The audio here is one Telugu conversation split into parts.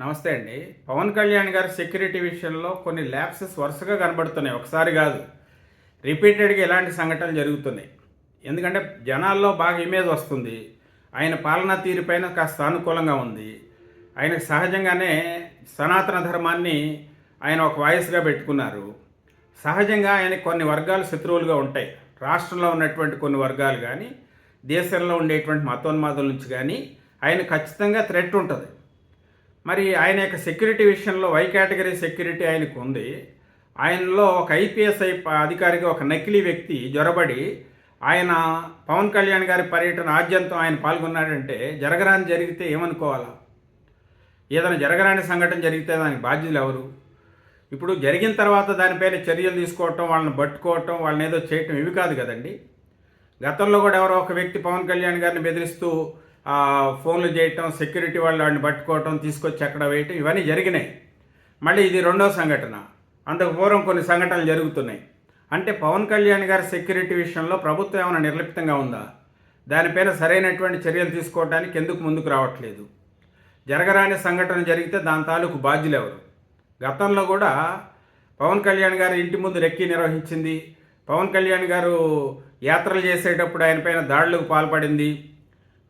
నమస్తే అండి. పవన్ కళ్యాణ్ గారి సెక్యూరిటీ విషయంలో కొన్ని ల్యాప్సెస్ వరుసగా కనబడుతున్నాయి. ఒకసారి కాదు రిపీటెడ్గా ఇలాంటి సంఘటనలు జరుగుతున్నాయి. ఎందుకంటే జనాల్లో బాగా ఇమేజ్ వస్తుంది. ఆయన పాలనా తీరుపైన కాస్త అనుకూలంగా ఉంది. ఆయనకు సహజంగానే సనాతన ధర్మాన్ని ఆయన ఒక వాయిస్గా పెట్టుకున్నారు. సహజంగా ఆయన కొన్ని వర్గాలు శత్రువులుగా ఉంటాయి. రాష్ట్రంలో ఉన్నటువంటి కొన్ని వర్గాలు కానీ దేశంలో ఉండేటువంటి మతోన్మాదుల నుంచి కానీ ఆయన ఖచ్చితంగా థ్రెట్ ఉంటుంది. మరి ఆయన యొక్క సెక్యూరిటీ విషయంలో వై కేటగిరీ సెక్యూరిటీ ఆయనకు ఉంది. ఆయనలో ఒక ఐపీఎస్ అధికారిగా ఒక నకిలీ వ్యక్తి జ్వరబడి ఆయన పవన్ కళ్యాణ్ గారి పర్యటన ఆద్యంతం ఆయన పాల్గొన్నాడంటే జరగరాని జరిగితే ఏమనుకోవాలా? ఏదైనా జరగరాని సంఘటన జరిగితే దానికి బాధ్యులు ఎవరు? ఇప్పుడు జరిగిన తర్వాత దానిపైన చర్యలు తీసుకోవటం వాళ్ళని పట్టుకోవటం వాళ్ళని ఏదో చేయటం ఇవి కాదు కదండి. గతంలో కూడా ఎవరో ఒక వ్యక్తి పవన్ కళ్యాణ్ గారిని బెదిరిస్తూ ఫోన్లు చేయటం సెక్యూరిటీ వాళ్ళు వాడిని పట్టుకోవటం తీసుకొచ్చి అక్కడ వేయటం ఇవన్నీ జరిగినాయి. మళ్ళీ ఇది రెండో సంఘటన. అంతకు పూర్వం కొన్ని సంఘటనలు జరుగుతున్నాయి. అంటే పవన్ కళ్యాణ్ గారి సెక్యూరిటీ విషయంలో ప్రభుత్వం ఏమైనా నిర్లిప్తంగా ఉందా? దానిపైన సరైనటువంటి చర్యలు తీసుకోవడానికి ఎందుకు ముందుకు రావట్లేదు? జరగరాని సంఘటన జరిగితే దాని తాలూకు బాధ్యులు ఎవరు? గతంలో కూడా పవన్ కళ్యాణ్ గారు ఇంటి ముందు రెక్కి నిర్వహించింది. పవన్ కళ్యాణ్ గారు యాత్రలు చేసేటప్పుడు ఆయన పైన దాడులకు పాల్పడింది.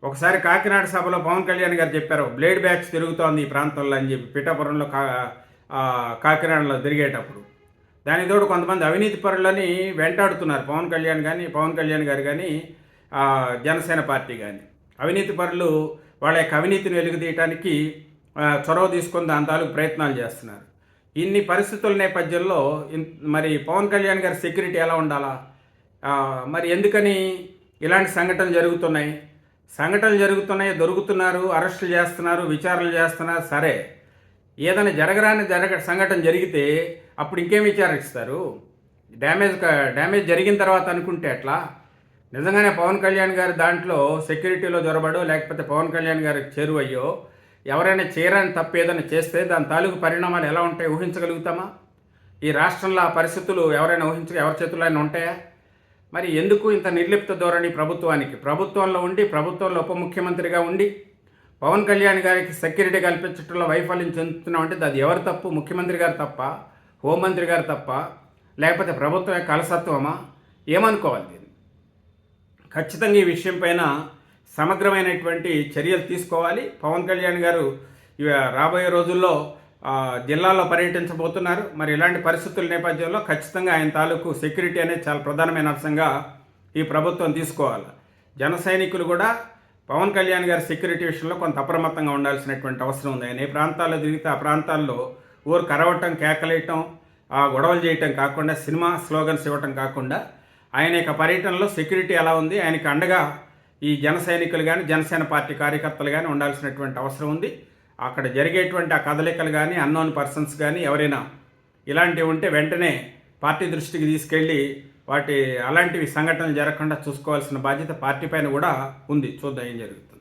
ఒకసారి కాకినాడ సభలో పవన్ కళ్యాణ్ గారు చెప్పారు బ్లేడ్ బ్యాచ్ తిరుగుతోంది ఈ ప్రాంతంలో అని చెప్పి పిఠాపురంలో కా కాకినాడలో తిరిగేటప్పుడు. దాని తోడు కొంతమంది అవినీతి పరులని వెంటాడుతున్నారు పవన్ కళ్యాణ్ కానీ పవన్ కళ్యాణ్ గారు కానీ జనసేన పార్టీ కానీ అవినీతి పరులు వాళ్ళ యొక్క అవినీతిని వెలుగుతీయటానికి చొరవ తీసుకుని దాని తాలూకు ప్రయత్నాలు చేస్తున్నారు. ఇన్ని పరిస్థితుల నేపథ్యంలో మరి పవన్ కళ్యాణ్ గారి సెక్యూరిటీ ఎలా ఉండాలా? మరి ఎందుకని ఇలాంటి సంఘటనలు జరుగుతున్నాయి? సంఘటనలు జరుగుతున్నాయి దొరుకుతున్నారు అరెస్టులు చేస్తున్నారు విచారణలు చేస్తున్నారు సరే. ఏదైనా జరగరాని జరగ సంఘటన జరిగితే అప్పుడు ఇంకేం విచారిస్తారు? డ్యామేజ్ డ్యామేజ్ జరిగిన తర్వాత అనుకుంటే ఎట్లా? నిజంగానే పవన్ కళ్యాణ్ గారి దాంట్లో సెక్యూరిటీలో జొరబడో లేకపోతే పవన్ కళ్యాణ్ గారికి చేరువయ్యో ఎవరైనా చేయరాని తప్పు ఏదైనా చేస్తే దాని తాలూకు పరిణామాలు ఎలా ఉంటాయి ఊహించగలుగుతామా? ఈ రాష్ట్రంలో ఆ పరిస్థితులు ఎవరైనా ఊహించ ఎవరి చేతుల్లో అయినా ఉంటాయా? మరి ఎందుకు ఇంత నిర్లిప్త ధోరణి ప్రభుత్వానికి? ప్రభుత్వంలో ఉండి ప్రభుత్వంలో ఉప ముఖ్యమంత్రిగా ఉండి పవన్ కళ్యాణ్ గారికి సెక్యూరిటీ కల్పించడంలో వైఫల్యం చెందుతున్నాం అంటే అది ఎవరు తప్పు? ముఖ్యమంత్రి గారు తప్ప? హోంమంత్రి గారు తప్ప? లేకపోతే ప్రభుత్వం యొక్క అలసత్వమా? ఏమనుకోవాలి దీన్ని? ఖచ్చితంగా ఈ విషయం పైన సమగ్రమైనటువంటి చర్యలు తీసుకోవాలి. పవన్ కళ్యాణ్ గారు రాబోయే రోజుల్లో జిల్లాలో పర్యటించబోతున్నారు. మరి ఇలాంటి పరిస్థితుల నేపథ్యంలో ఖచ్చితంగా ఆయన తాలూకు సెక్యూరిటీ అనేది చాలా ప్రధానమైన అంశంగా ఈ ప్రభుత్వం తీసుకోవాలి. జన సైనికులు కూడా పవన్ కళ్యాణ్ గారి సెక్యూరిటీ విషయంలో కొంత అప్రమత్తంగా ఉండాల్సినటువంటి అవసరం ఉంది. ఆయన ఏ ప్రాంతాల్లో తిరిగితే ఆ ప్రాంతాల్లో ఊరు కరవటం కేకలేయటం ఆ గొడవలు చేయటం కాకుండా సినిమా స్లోగన్స్ ఇవ్వటం కాకుండా ఆయన యొక్క పర్యటనలో సెక్యూరిటీ ఎలా ఉంది? ఆయనకి అండగా ఈ జన సైనికులు కానీ జనసేన పార్టీ కార్యకర్తలు కానీ ఉండాల్సినటువంటి అవసరం ఉంది. అక్కడ జరిగేటువంటి ఆ కదలికలు కానీ అన్నోన్ పర్సన్స్ కానీ ఎవరైనా ఇలాంటివి ఉంటే వెంటనే పార్టీ దృష్టికి తీసుకెళ్ళి వాటి అలాంటివి సంఘటనలు జరగకుండా చూసుకోవాల్సిన బాధ్యత పార్టీ పైన కూడా ఉంది. చూద్దాం ఏం జరుగుతుంది.